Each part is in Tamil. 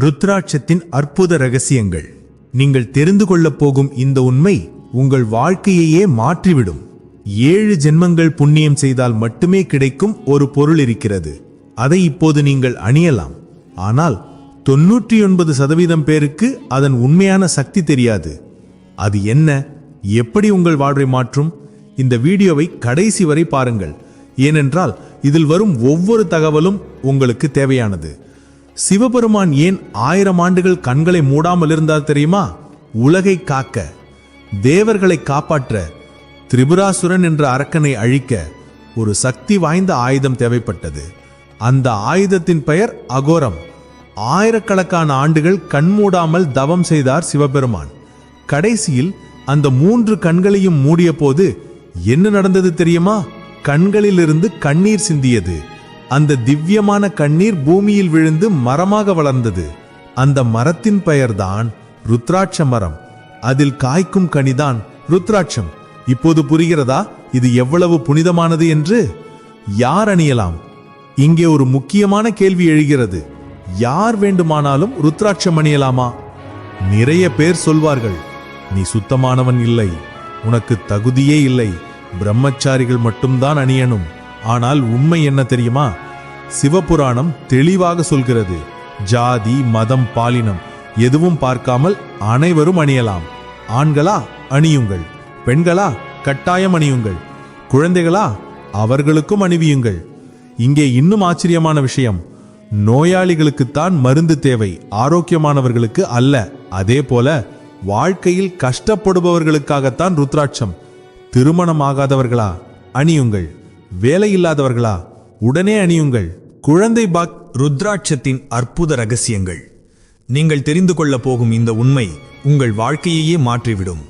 ருத்ராட்சத்தின் அற்புத ரகசியங்கள். நீங்கள் தெரிந்து கொள்ளப் போகும் இந்த உண்மை உங்கள் வாழ்க்கையையே மாற்றிவிடும். ஏழு ஜென்மங்கள் புண்ணியம் செய்தால் மட்டுமே கிடைக்கும் ஒரு பொருள் இருக்கிறது. அதை இப்போது நீங்கள் அணியலாம். ஆனால் தொன்னூற்றி ஒன்பது சதவீதம் பேருக்கு அதன் உண்மையான சக்தி தெரியாது. அது என்ன? எப்படி உங்கள் வாழ்வை மாற்றும்? இந்த வீடியோவை கடைசி வரை பாருங்கள். ஏனென்றால் இதில் வரும் ஒவ்வொரு தகவலும் உங்களுக்கு தேவையானது. சிவபெருமான் ஏன் ஆயிரம் ஆண்டுகள் கண்களை மூடாமல் இருந்தார் தெரியுமா? உலகை காக்க தேவர்களை காப்பாற்ற திரிபுராசுரன் என்ற அரக்கனை அழிக்க ஒரு சக்தி வாய்ந்த ஆயுதம் தேவைப்பட்டது. அந்த ஆயுதத்தின் பெயர் அகோரம். ஆயிரக்கணக்கான ஆண்டுகள் கண்மூடாமல் தவம் செய்தார் சிவபெருமான். கடைசியில் அந்த மூன்று கண்களையும் மூடிய போது என்ன நடந்தது தெரியுமா? கண்களிலிருந்து கண்ணீர் சிந்தியது. அந்த திவ்யமான கண்ணீர் பூமியில் விழுந்து மரமாக வளர்ந்தது. அந்த மரத்தின் பெயர்தான் ருத்ராட்ச மரம். அதில் காய்க்கும் கனிதான் ருத்ராட்சம். இப்போது புரிகிறதா? இது எவ்வளவு புனிதமானது என்று? யார் அணியலாம்? இங்கே ஒரு முக்கியமான கேள்வி எழுகிறது. யார் வேண்டுமானாலும் ருத்ராட்சம் அணியலாமா? நிறைய பேர் சொல்வார்கள் நீ சுத்தமானவன் இல்லை. உனக்கு தகுதியே இல்லை. பிரம்மச்சாரிகள் மட்டும்தான் அணியணும். ஆனால் உண்மை என்ன தெரியுமா? சிவபுராணம் தெளிவாக சொல்கிறது. ஜாதி மதம் பாலினம் எதுவும் பார்க்காமல் அனைவரும் அணியலாம். ஆண்களா அணியுங்கள். பெண்களா கட்டாயம் அணியுங்கள். குழந்தைகளா அவர்களுக்கும் அணிவியுங்கள். இங்கே இன்னும் ஆச்சரியமான விஷயம். நோயாளிகளுக்குத்தான் மருந்து தேவை. ஆரோக்கியமானவர்களுக்கு அல்ல. அதே போல வாழ்க்கையில் கஷ்டப்படுபவர்களுக்காகத்தான் ருத்ராட்சம். திருமணமாகாதவர்களா அணியுங்கள். வேலையில்லாதவர்களா? உடனே அணியுங்கள். குழந்தை பாக் ருத்ராட்சத்தின் அற்புத ரகசியங்கள். நீங்கள் தெரிந்து கொள்ளப் போகும் இந்த உண்மை உங்கள் வாழ்க்கையையே மாற்றிவிடும்.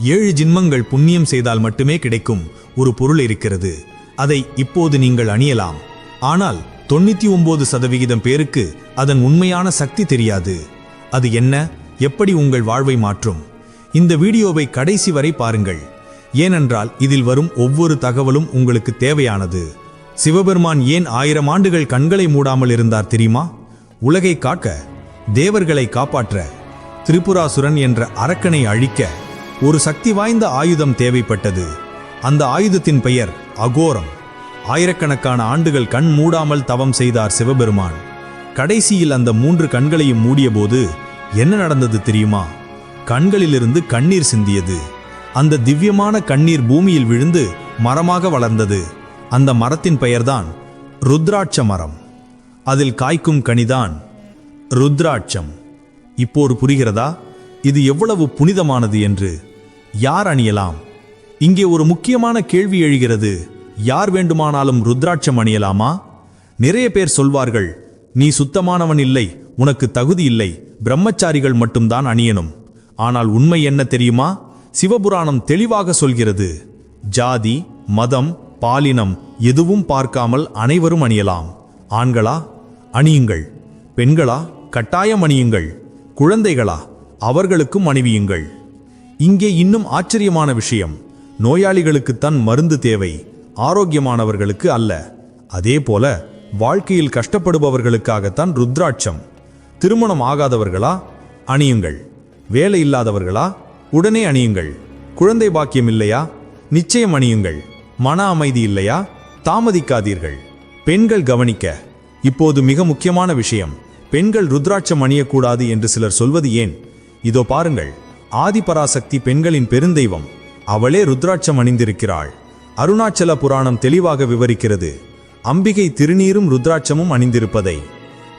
ஏழு ஜின்மங்கள் புண்ணியம் செய்தால் மட்டுமே கிடைக்கும் ஒரு பொருள் இருக்கிறது. அதை இப்போது நீங்கள் அணியலாம். ஆனால் தொண்ணூத்தி ஒன்பது சதவிகிதம் பேருக்கு அதன் உண்மையான சக்தி தெரியாது. அது என்ன? எப்படி உங்கள் வாழ்வை மாற்றும்? இந்த வீடியோவை கடைசி வரை பாருங்கள். ஏனென்றால் இதில் வரும் ஒவ்வொரு தகவலும் உங்களுக்கு தேவையானது. சிவபெருமான் ஏன் ஆயிரம் ஆண்டுகள் கண்களை மூடாமல் இருந்தார் தெரியுமா? உலகை காக்க தேவர்களை காப்பாற்ற திரிபுராசுரன் என்ற அரக்கனை அழிக்க ஒரு சக்தி வாய்ந்த ஆயுதம் தேவைப்பட்டது. அந்த ஆயுதத்தின் பெயர் அகோரம். ஆயிரக்கணக்கான ஆண்டுகள் கண் மூடாமல் தவம் செய்தார் சிவபெருமான். கடைசியில் அந்த மூன்று கண்களையும் மூடியபோது என்ன நடந்தது தெரியுமா? கண்களிலிருந்து கண்ணீர் சிந்தியது. அந்த திவ்யமான கண்ணீர் பூமியில் விழுந்து மரமாக வளர்ந்தது. அந்த மரத்தின் பெயர்தான் ருத்ராட்ச மரம் அதில் காய்க்கும் கனிதான் ருத்ராட்சம். இப்போது புரிகிறதா? இது எவ்வளவு புனிதமானது என்று யார் அணியலாம்? இங்கே ஒரு முக்கியமான கேள்வி எழுகிறது. யார் வேண்டுமானாலும் ருத்ராட்சம் அணியலாமா? நிறைய பேர் சொல்வார்கள் நீ சுத்தமானவன் இல்லை உனக்கு தகுதி இல்லை பிரம்மச்சாரிகள் மட்டும்தான் அணியணும். ஆனால் உண்மை என்ன தெரியுமா? சிவபுராணம் தெளிவாக சொல்கிறது ஜாதி மதம் பாலினம் எதுவும் பார்க்காமல் அனைவரும் அணியலாம். ஆண்களா அணியுங்கள். பெண்களா கட்டாயம் அணியுங்கள். குழந்தைகளா அவர்களுக்கும் அணிவியுங்கள். இங்கே இன்னும் ஆச்சரியமான விஷயம் நோயாளிகளுக்குத்தான் மருந்து தேவை ஆரோக்கியமானவர்களுக்கு அல்ல. அதே போல வாழ்க்கையில் கஷ்டப்படுபவர்களுக்காகத்தான் ருத்ராட்சம். திருமணம் ஆகாதவர்களா அணியுங்கள். வேலை இல்லாதவர்களா உடனே அணியுங்கள். குழந்தை பாக்கியம் இல்லையா? நிச்சயம் அணியுங்கள். மன அமைதி இல்லையா? தாமதிக்காதீர்கள். பெண்கள் கவனிக்க. இப்போது மிக முக்கியமான விஷயம். பெண்கள் ருத்ராட்சம் அணியக்கூடாது என்று சிலர் சொல்வது ஏன்? இதோ பாருங்கள். ஆதிபராசக்தி பெண்களின் பெருந்தெய்வம். அவளே ருத்ராட்சம் அணிந்திருக்கிறாள். அருணாச்சல புராணம் தெளிவாக விவரிக்கிறது. அம்பிகை திருநீரும் ருத்ராட்சமும் அணிந்திருப்பதை.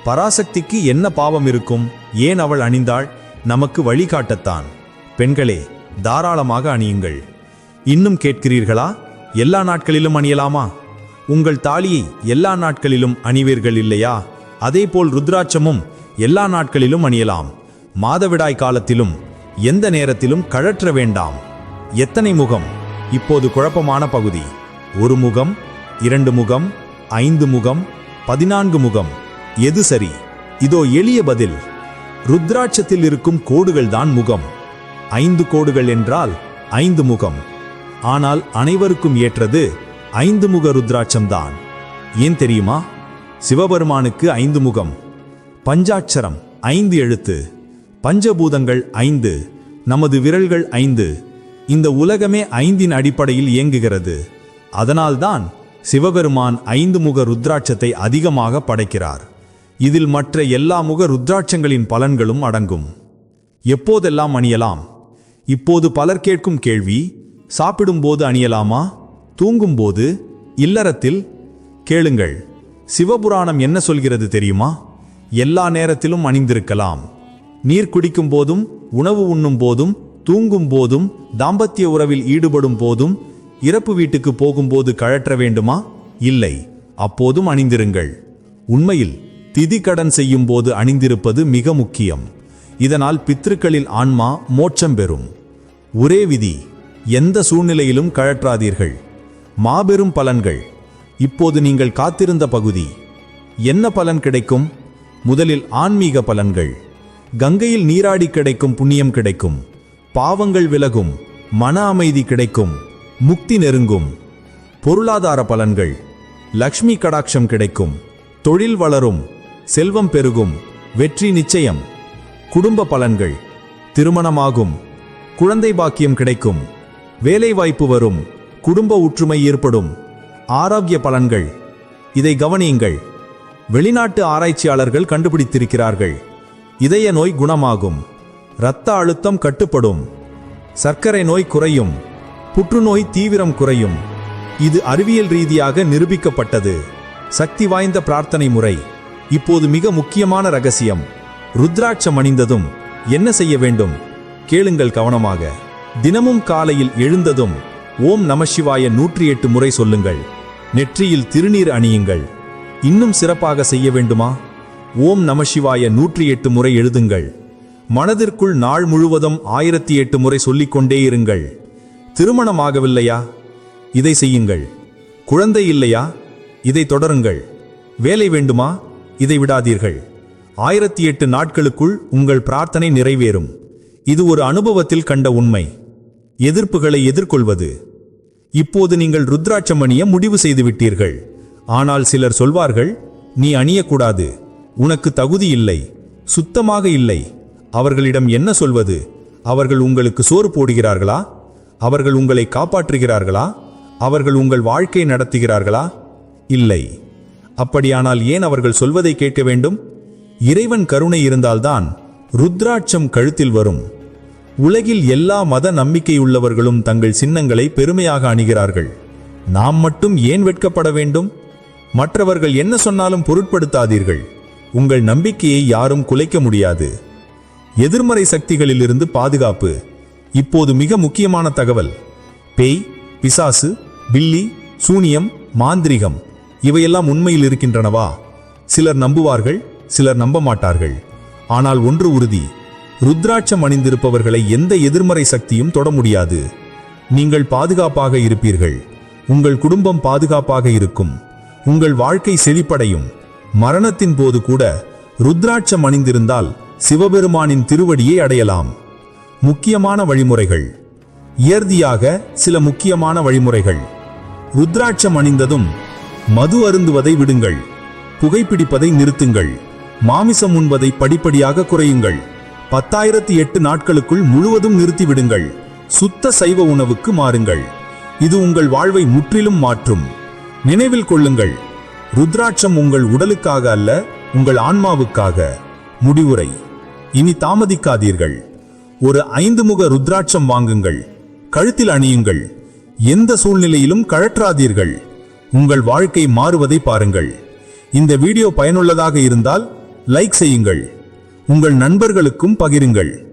பராசக்திக்கு என்ன பாவம் இருக்கும்? ஏன் அவள் அணிந்தாள்? நமக்கு வழிகாட்டத்தான். பெண்களே தாராளமாக அணியுங்கள். இன்னும் கேட்கிறீர்களா? எல்லா நாட்களிலும் அணியலாமா? உங்கள் தாலியை எல்லா நாட்களிலும் அணிவீர்கள் இல்லையா? அதேபோல் ருத்ராட்சமும் எல்லா நாட்களிலும் அணியலாம். மாதவிடாய் காலத்திலும் எந்த நேரத்திலும் கழற்ற வேண்டாம். எத்தனை முகம்? இப்போது குழப்பமான பகுதி. ஒரு முகம் இரண்டு முகம் ஐந்து முகம் பதினான்கு முகம். எது சரி? இதோ எளிய பதில். ருத்ராட்சத்தில் இருக்கும் கோடுகள் தான் முகம். ஐந்து கோடுகள் என்றால் ஐந்து முகம். ஆனால் அனைவருக்கும் ஏற்றது ஐந்து முக ருத்ராட்சம்தான். ஏன் தெரியுமா? சிவபெருமானுக்கு ஐந்து முகம். பஞ்சாட்சரம் ஐந்து எழுத்து. பஞ்சபூதங்கள் ஐந்து. நமது விரல்கள் ஐந்து. இந்த உலகமே ஐந்தின் அடிப்படையில் இயங்குகிறது. அதனால்தான் சிவபெருமான் ஐந்து முக ருத்ராட்சத்தை அதிகமாக படைக்கிறார். இதில் மற்ற எல்லா முக ருத்ராட்சங்களின் பலன்களும் அடங்கும். எப்போதெல்லாம் அணியலாம்? இப்போது பலர் கேட்கும் கேள்வி சாப்பிடும்போது அணியலாமா? தூங்கும்போது இல்லறத்தில்? கேளுங்கள். சிவபுராணம் என்ன சொல்கிறது தெரியுமா? எல்லா நேரத்திலும் அணிந்திருக்கலாம். நீர் குடிக்கும் போதும் உணவு உண்ணும் போதும் தூங்கும் போதும் தாம்பத்திய உறவில் ஈடுபடும் போதும் இறப்பு வீட்டுக்கு போகும்போது கழற்ற வேண்டுமா? இல்லை. அப்போதும் அணிந்திருங்கள். உண்மையில் திதி கடன் செய்யும் போது அணிந்திருப்பது மிக முக்கியம். இதனால் பித்ருக்களின் ஆன்மா மோட்சம் பெறும். ஒரே விதி எந்த சூழ்நிலையிலும் கழற்றாதீர்கள். மாபெரும் பலன்கள். இப்போது நீங்கள் காத்திருந்த பகுதி. என்ன பலன் கிடைக்கும்? முதலில் ஆன்மீக பலன்கள். கங்கையில் நீராடி கிடைக்கும் புண்ணியம் கிடைக்கும். பாவங்கள் விலகும். மன அமைதி கிடைக்கும். முக்தி நெருங்கும். பொருளாதார பலன்கள். லக்ஷ்மி கடாட்சம் கிடைக்கும். தொழில் வளரும். செல்வம் பெருகும். வெற்றி நிச்சயம். குடும்ப பலன்கள். திருமணமாகும். குழந்தை பாக்கியம் கிடைக்கும். வேலைவாய்ப்பு வரும். குடும்ப ஒற்றுமை ஏற்படும். ஆரோக்கிய பலன்கள். இதை கவனியுங்கள். வெளிநாட்டு ஆராய்ச்சியாளர்கள் கண்டுபிடித்திருக்கிறார்கள். இதய நோய் குணமாகும். இரத்த அழுத்தம் கட்டுப்படும். சர்க்கரை நோய் குறையும். புற்றுநோய் தீவிரம் குறையும். இது அறிவியல் ரீதியாக நிரூபிக்கப்பட்டது. சக்தி வாய்ந்த பிரார்த்தனை முறை. இப்போது மிக முக்கியமான ரகசியம். ருத்ராட்சம் அணிந்ததும் என்ன செய்ய வேண்டும்? கேளுங்கள் கவனமாக. தினமும் காலையில் எழுந்ததும் ஓம் நமசிவாய நூற்றி எட்டு முறை சொல்லுங்கள். நெற்றியில் திருநீர் அணியுங்கள். இன்னும் சிறப்பாக செய்ய வேண்டுமா? ஓம் நமசிவாய நூற்றி எட்டு முறை எழுதுங்கள். மனதிற்குள் நாள் முழுவதும் ஆயிரத்தி எட்டு முறை சொல்லிக்கொண்டே இருங்கள். திருமணமாகவில்லையா? இதை செய்யுங்கள். குழந்தை இல்லையா? இதை தொடருங்கள். வேலை வேண்டுமா? இதை விடாதீர்கள். ஆயிரத்தி எட்டு நாட்களுக்குள் உங்கள் பிரார்த்தனை நிறைவேறும். இது ஒரு அனுபவத்தில் கண்ட உண்மை. எதிர்ப்புகளை எதிர்கொள்வது. இப்போது நீங்கள் ருத்ராட்சமணிய முடிவு செய்துவிட்டீர்கள். ஆனால் சிலர் சொல்வார்கள் நீ அணியக்கூடாது. உனக்கு தகுதி இல்லை. சுத்தமாக இல்லை. அவர்களிடம் என்ன சொல்வது? அவர்கள் உங்களுக்கு சோறு போடுகிறார்களா? அவர்கள் உங்களை காப்பாற்றுகிறார்களா? அவர்கள் உங்கள் வாழ்க்கை நடத்துகிறார்களா? இல்லை. அப்படியானால் ஏன் அவர்கள் சொல்வதை கேட்க வேண்டும்? இறைவன் கருணை இருந்தால்தான் ருத்ராட்சம் கழுத்தில் வரும். உலகில் எல்லா மத நம்பிக்கையுள்ளவர்களும் தங்கள் சின்னங்களை பெருமையாக அணிகிறார்கள். நாம் மட்டும் ஏன் வெட்கப்பட வேண்டும்? மற்றவர்கள் என்ன சொன்னாலும் பொருட்படுத்தாதீர்கள். உங்கள் நம்பிக்கையை யாரும் குலைக்க முடியாது. எதிர்மறை சக்திகளிலிருந்து பாதுகாப்பு. இப்போது மிக முக்கியமான தகவல். பேய் பிசாசு பில்லி சூனியம் மாந்திரிகம் இவையெல்லாம் உண்மையில் இருக்கின்றனவா? சிலர் நம்புவார்கள் சிலர் நம்ப மாட்டார்கள். ஆனால் ஒன்று உறுதி ருத்ராட்சம் அணிந்திருப்பவர்களை எந்த எதிர்மறை சக்தியும் தொட முடியாது. நீங்கள் பாதுகாப்பாக இருப்பீர்கள். உங்கள் குடும்பம் பாதுகாப்பாக இருக்கும். உங்கள் வாழ்க்கை செழிப்படையும். மரணத்தின் போது கூட ருத்ராட்சம் அணிந்திருந்தால் சிவபெருமானின் திருவடியை அடையலாம். முக்கியமான வழிமுறைகள். இயற்தியாக சில முக்கியமான வழிமுறைகள். ருத்ராட்சம் அணிந்ததும் மது அருந்துவதை விடுங்கள். புகைப்பிடிப்பதை நிறுத்துங்கள். மாமிசம் உண்பதை படிப்படியாக குறையுங்கள். பத்தாயிரத்தி எட்டு நாட்களுக்குள் முழுவதும் நிறுத்திவிடுங்கள். சுத்த சைவ உணவுக்கு மாறுங்கள். இது உங்கள் வாழ்வை முற்றிலும் மாற்றும். நினைவில் கொள்ளுங்கள். ருத்ராட்சம் உங்கள் உடலுக்காக அல்ல உங்கள் ஆன்மாவுக்காக. முடிவுரை. இனி தாமதிக்காதீர்கள். ஒரு ஐந்து முக ருத்ராட்சம் வாங்குங்கள். கழுத்தில் அணியுங்கள். எந்த சூழ்நிலையிலும் கழற்றாதீர்கள். உங்கள் வாழ்க்கை மாறுவதை பாருங்கள். இந்த வீடியோ பயனுள்ளதாக இருந்தால் லைக் செய்யுங்கள். உங்கள் நண்பர்களுக்கும் பகிருங்கள்.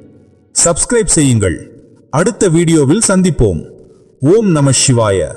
சப்ஸ்கிரைப் செய்யுங்கள். அடுத்த வீடியோவில் சந்திப்போம். ஓம் நம சிவாய.